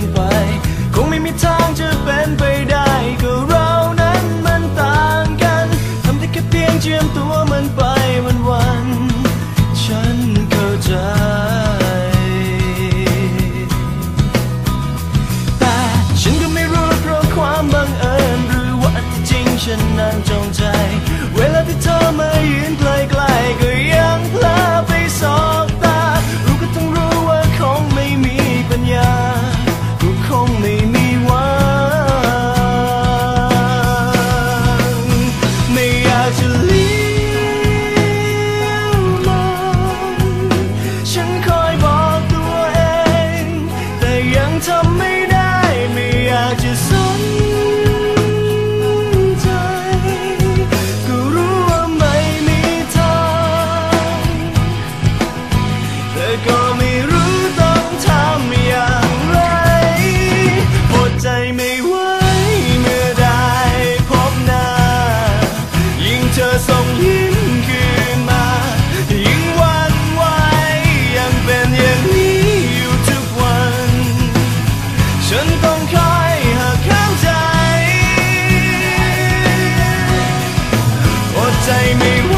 นไป คงไม่มีทางจะเป็นไปได้ก็เรานั้นมันต่างกันทำได้แค่เพียงเจียมตัวมันไปวันวันฉันเข้าใจ แต่ฉันก็ไม่รู้เพราะความบังเอิญหรือว่าจริงฉันนั้นจงใจ take me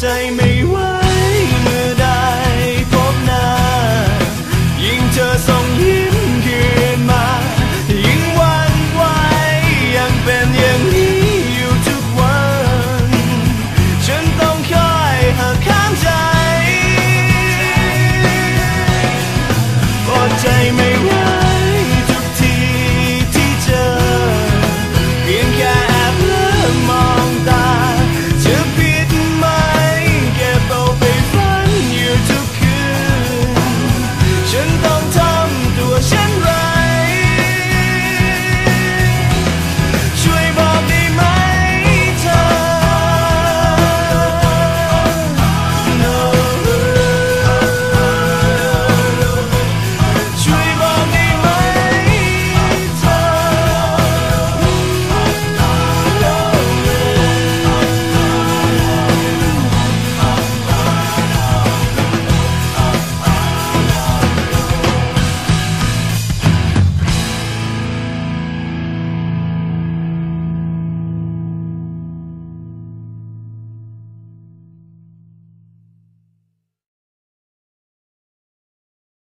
Jamie